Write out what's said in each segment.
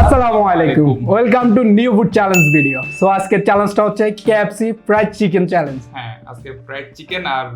আসসালামু আলাইকুম। Welcome to new food challenge video so আজকের চ্যালেঞ্জটা হচ্ছে কেএফসি ফ্রাইড চিকেন চ্যালেঞ্জ হ্যাঁ আজকে ফ্রাইড চিকেন আর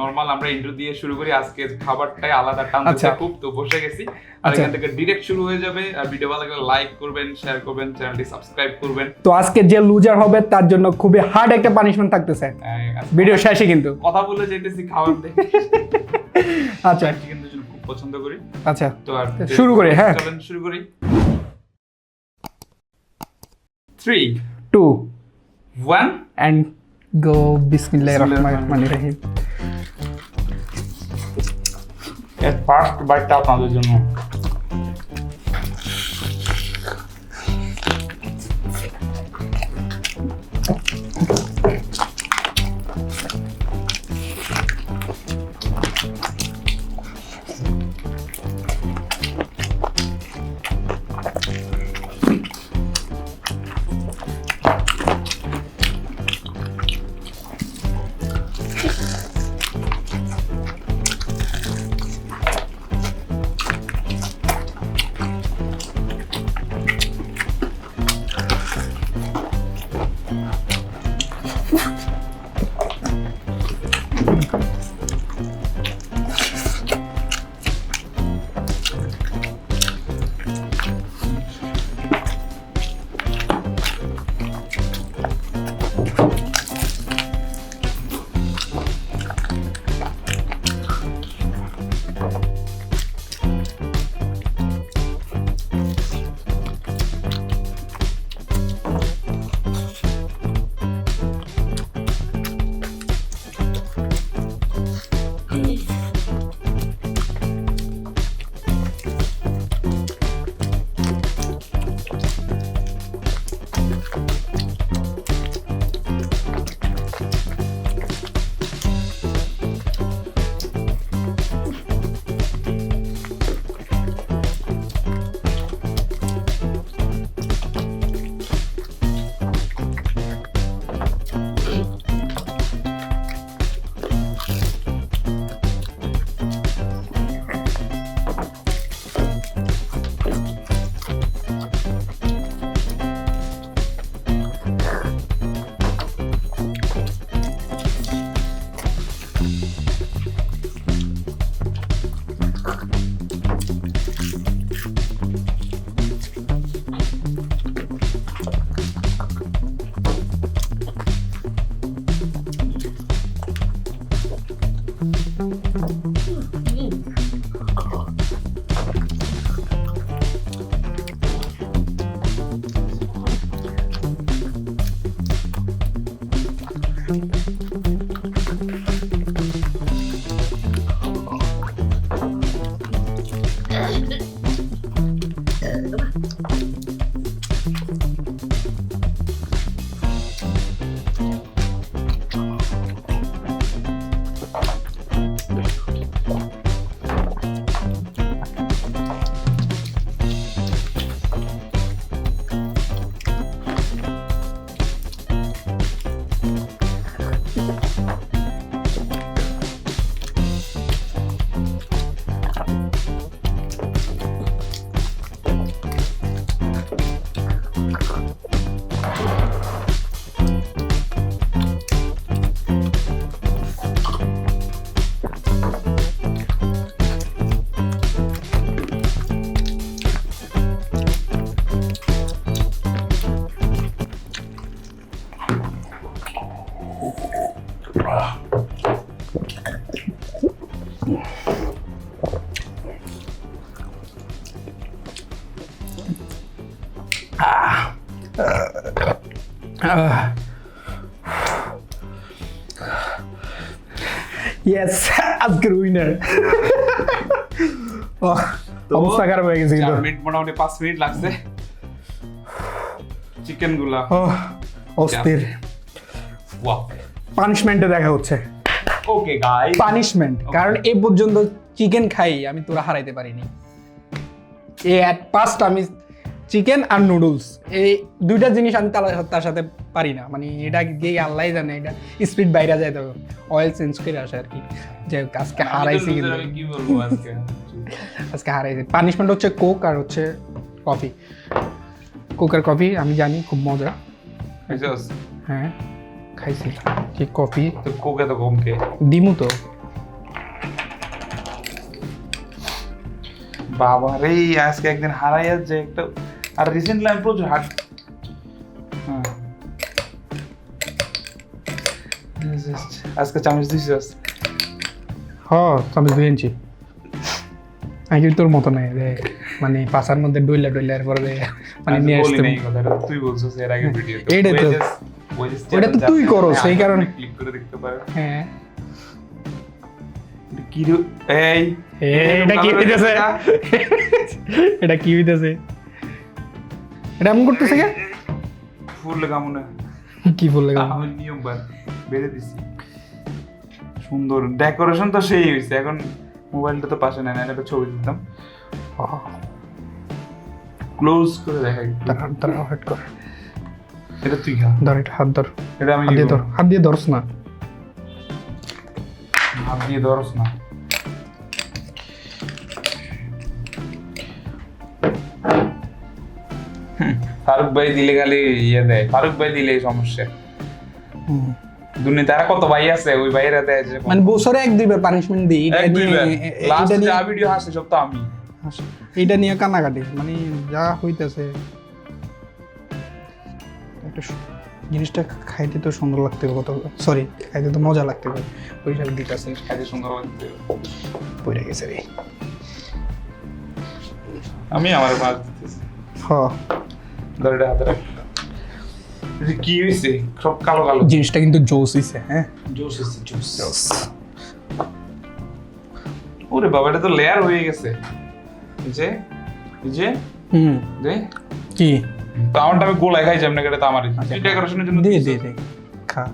নর্মাল আমরা ইন্ট্রো দিয়ে শুরু করি। আজকে খাবারটাই আলাদা টান আচ্ছা। খুব তো বসে গেছি। আর আচ্ছা। এখান থেকে শুরু হয়ে যাবে। আর ভিডিও ভালো লাগলে লাইক করবেন শেয়ার করবেন চ্যানেলটি সাবস্ক্রাইব করবেন। তো আজকে যে লুজার হবে তার জন্য খুবই হার্ড একটা পানিশমেন্ট থাকতেছে। ভিডিও শেষে কিন্তু। কথা বলে যেতেছি খাবার দেখে। আচ্ছা। চিকেন দুজন খুব পছন্দ করি। আচ্ছা। তো আর শুরু করি, হ্যাঁ। চলেন শুরু করি। Three two one and go বিসমিল্লাহির রহমানির বিসমিল্লাহির রহিম ফার্স্ট বাইটটা আপনাদের জন্য ইয়েস আজকের উইনার অবস্থা খারাপ হয়ে গেছে কিন্তু। মিনিট মোটামুটি পাঁচ মিনিট লাগছে। চিকেনগুলা অস্থির। পানিশমেন্টে দেখা হচ্ছে। ওকে গাইস পানিশমেন্ট কারণ এ পর্যন্ত চিকেন খাই আমি তোরা হারাইতে পারিনি। এ অ্যাট পাস্ট আমি চিকেন আর নুডলস এই দুইটা জিনিস আমি তার- তার সাথে পারি না। মানে এটা গিয়ে আল্লাহ জানে এটা স্পিড বাইরে যায় তো অয়েল চেঞ্জ করে আসে আর কি। যে আজকে হারাইছি কিন্তু। কি বলব আজকে? আজকে হারাইছি। পানিশমেন্ট হচ্ছে কোক আর হচ্ছে কফি কোক আর কফি আমি জানি খুব মজা। হ্যাঁ খাইছি। কি কফি তো কোকে তো কম কে? দিমু তো। বাবা রে আজকে একদিন হারাইয়া যে একটা আর রিসেন্টলি আমি প্রচুর হাট হ্যাঁ। আজকে চামচ দিছিস হ আমি দুই ইঞ্চি। আমি কিন্তু তোর মতো নাই মানে পাশার মধ্যে ডইলা ডইলা এরপরে মানে নিয়ে আসতে তুই বলছিস এর আগে ভিডিওতে এইটাই তো। তো তুই করো, সেই কারণে। ক্লিক করে দেখতে পারো। হ্যাঁ। এটা কি এই এটা কি হইতেছে? এটা কি হইতেছে? এটা এমন করতেছে কে? ফুল কামনে কি ফুল বললে আমি নিয়ম বার বেড়ে দিছি। সুন্দর। ডেকোরেশন তো সেই হয়েছে এখন মোবাইলটা তো পাশে নেয় না একটা ছবি দিতাম ক্লোজ করে দেখা একটু। তার হাত ধর হেড কর। এটা তুই খা। ধর এটা হাত ধর। এটা আমি হাত দিয়ে ধর হাত দিয়ে ধরস না। হাত দিয়ে ধরস না। ফারুক ভাই দিলে খালি ইয়ে দেয় ফারুক ভাই দিলে সমস্যা। দুনিয়াতে আর কত ভাই আছে ওই ভাইয়েরা দেয় মানে বছরে এক দুইবার পানিশমেন্ট দিই লাস্ট যা ভিডিও আসছে সব তো আমি। এটা নিয়ে কান্নাকাটি মানে যা হইতেছে। একটা জিনিসটা খাইতে তো সুন্দর লাগতে হবে কত সরি খাইতে তো মজা লাগতে হবে ওই হিসাবে দিতেছে। খাইতে সুন্দর লাগছে পড়ে গেছে রে। আমি আমার মাছ দিতেছি। হ হাতে রাখ কি হয়েছে সব কালো কালো। জিনিসটা কিন্তু জোস হইছে হ্যাঁ? জুস ওরে বাবা এটা তো লেয়ার হয়ে গেছে। যে যে হুম। দে। কি? আমারটা আমি গোলায় খাই যেমন এটা তো আমার তুই ডেকোরেশনের জন্য দে। দে দে খা।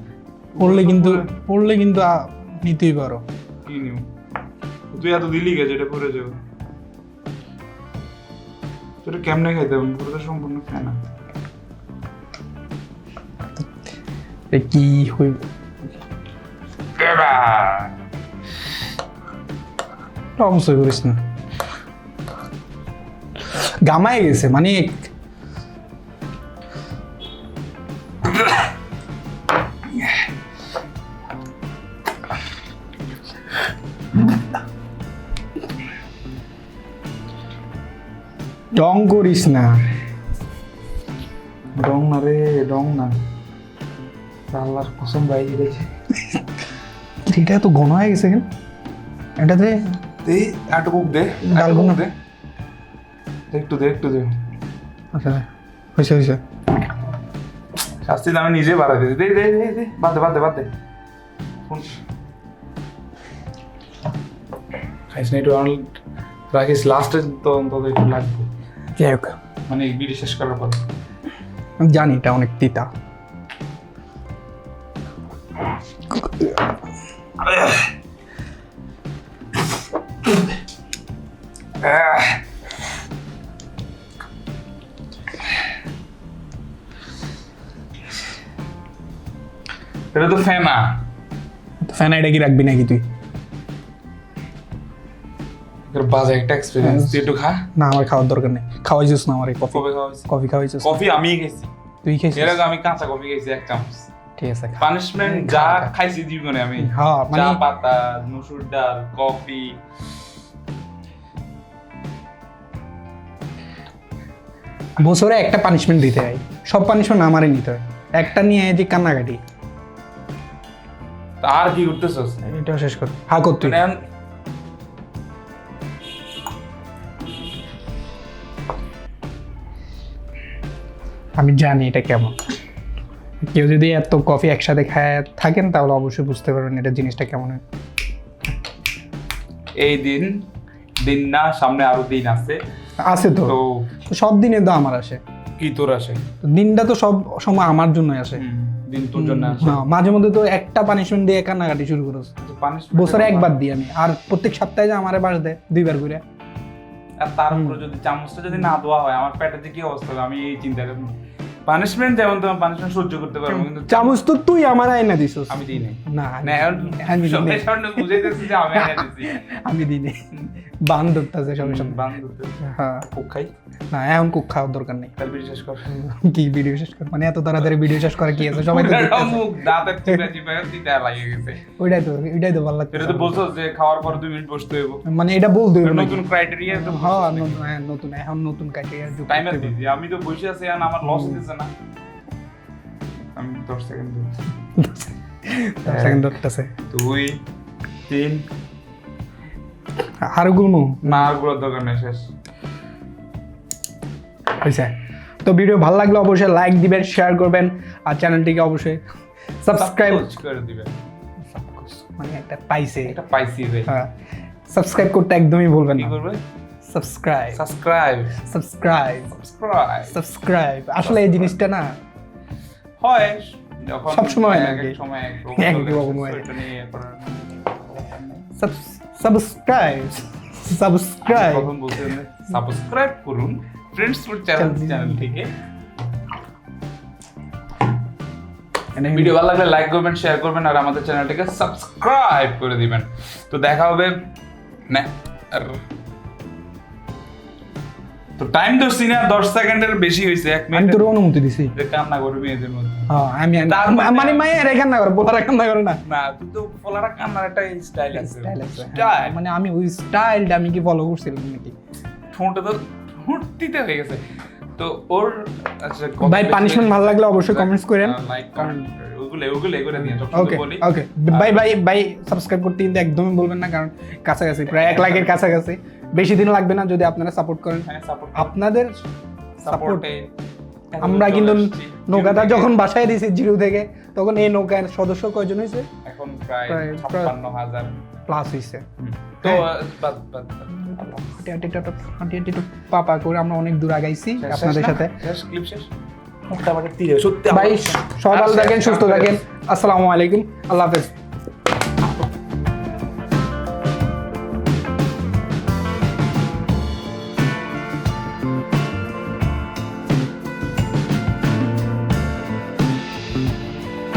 পড়লে কিন্তু পড়লে কিন্তু নিতেই পারো। কি নিউ তুই এত দিলি গেছে এটা পরে যাবে। তোর কেমনে খাইতে হবে সম্পূর্ণ খায় না। কি কি টম অবশ্যই করিস না। গামায় গেছে মানে রং করিস না। ডং না রে ডং না। আল্লাহর কসম ভাই গেছে এটা তো ঘন হয়ে গেছে কেন? এটাতে দে। দে ডাল একটু cook বোনা। দে দে, একটু দে একটু দে। আচ্ছা হয়েছে হয়েছে। শাস্তি তো আমি নিজে বাড়াই দে দে দে দে। বাদ দে বাদ দে বাদ দে। খাইস না একটু রাখিস। লাস্টে তো অন্তত একটু লাগবে। যাই হোক। মানে বিড়ি শেষ করার পর। জানি এটা অনেক তিতা। এটা তো ফেনা। ফ্যান এটা কি রাখবি নাকি তুই? বাজে একটা এক্সপিরিয়েন্স তুই একটু খা। না আমার খাওয়ার দরকার নেই। খাওয়াইছিস না আমার কফি। কফি খাওয়াইছিস কফি আমি খেয়েছি তুই খেয়েছিস এর আগে আমি কাঁচা কফি খেয়েছি এক চামচ। ঠিক আছে পানিশমেন্ট যা। খাইছি জীবনে আমি। হ্যাঁ মানে চা পাতা মসুর ডাল কফি। বছরে একটা পানিশমেন্ট দিতে হয়। সব পানিশমেন্ট আমারই নিতে হয়। একটা নিয়ে যে কান্নাকাটি। আর কি করতেছস? এটাও শেষ কর। হা কর তুই। আমি জানি এটা কেমন। কেউ যদি এত কফি একসাথে খায় থাকেন তাহলে অবশ্যই বুঝতে পারবেন এটা জিনিসটা কেমন হয়। এই দিন দিন না সামনে আরও দিন আছে। আছে তো। তো সব দিনে তো আমার আসে। কি তোর আসে? দিনটা তো সব সময় আমার জন্যই আসে। দিন তোর জন্য আসে। না, মাঝে মধ্যে তো একটা পানিশমেন্ট দিয়ে কান্নাকাটি শুরু করস বছরে একবার দিই আমি। আর প্রত্যেক সপ্তাহে যে আমারে বাস দেয় দুইবার করে। আর তার উপরে যদি চামচটা যদি না ধোয়া হয় আমার পেটে যে কি অবস্থা হবে? আমি এই চিন্তা পানিশমেন্ট যেমন তোমার পানিশমেন্ট সহ্য করতে পারব কিন্তু চামচ তো তুই আমার আয়না দিছস। আমি দিই না না আমি বুঝাইতেছি যে আমি এনে দিছি। আমি দিই নাই বান ধরতেছে সঙ্গে সঙ্গে বান হ্যাঁ। কোক খাই? না এখন কুক খাওয়ার দরকার নেই। তাহলে কর। কি ভিডিও শেষ করে? মানে এত তাড়াতাড়ি ভিডিও শেষ করে কি আছে? সবাই তো মুখ দাঁতের চিপা চিপা দিতে লাগিয়ে গেছে। ওইটাই তো ওইটাই তো ভালো এটা তো বলছো যে খাওয়ার পর দুই মিনিট বসতে হইব। মানে এটা বলতে হবে নতুন ক্রাইটেরিয়া তো হ্যাঁ নতুন হ্যাঁ নতুন এখন নতুন ক্রাইটেরিয়া যুক্ত হবে। দিদি আমি তো বসে আছি আর আমার লস হতেছে না। আমি দশ সেকেন্ড দশ সেকেন্ড ধরতেছে। দুই তিন আর গুলমু না আরগুলোর দরকার নেই শেষ। হয়েছে। তো ভিডিও ভালো লাগলে অবশ্যই লাইক দিবেন শেয়ার করবেন আর চ্যানেলটিকে অবশ্যই সাবস্ক্রাইব করে দিবে মানে একটা পাইছে। এটা পাইছি ভাই হ্যাঁ। সাবস্ক্রাইব করতে একদমই ভুলবেন না। Subscribe subscribe subscribe subscribe subscribe আসলে এই জিনিসটা না হয় যখন সবসময় এক নাকি? এক সময় এক রকম হয়। করার সাবস্ক্রাইব সাবস্ক্রাইব প্রথম বলতে সাবস্ক্রাইব করুন ফ্রেন্ডস ফুড চ্যানেল চ্যানেল থেকে। ভিডিও ভালো লাগলে লাইক করবেন শেয়ার করবেন আর আমাদের চ্যানেলটিকে সাবস্ক্রাইব করে দিবেন। তো দেখা হবে না তো টাইম ধরছি না দশ সেকেন্ডের বেশি এক আমি মিনিট তোর অনুমতি দিছি। কান্না করবি এদের মধ্যে। হ্যাঁ আমি মানে- মানে মায়ের এখান না করে বলার এখান না করে না। না তুই তো কান্নার একটা স্টাইল আছে। আছে, হ্যাঁ। স্টাইল মানে আমি ওই স্টাইলটা আমি কি ফলো করছিলাম নাকি? ঠোঁটে তো ঠোঁট দিতে হয়ে গেছে। তো ওর আচ্ছা ভাই পানিশমেন্ট ভালো লাগলে অবশ্যই কমেন্টস করেন। লাইক ওগুলো ওগুলো দিয়ে সব ওকে ওকে ভাই ভাই ভাই সাবস্ক্রাইব করতে কিন্তু একদমই বলবেন না কারণ কাছাকাছি প্রায় এক লাখের কাছাকাছি। বেশি দিন লাগবে না যদি আপনারা সাপোর্ট করেন। হ্যাঁ আপনাদের সাপোর্টে আমরা কিন্তু নৌকাটা যখন বাসায় দিয়েছি জিরো থেকে তখন এই নৌকার সদস্য কয়জন হয়েছে? এখন প্রায় ছাপ্পান্ন হাজার। প্লাস হয়েছে তো হ্যাঁ। পাপা করে আমরা অনেক দূর আগাইছি আপনাদের সাথে। ভাই আর থাকেন সুস্থ থাকেন। আসসালামু আলাইকুম। আল্লাহ হাফেজ।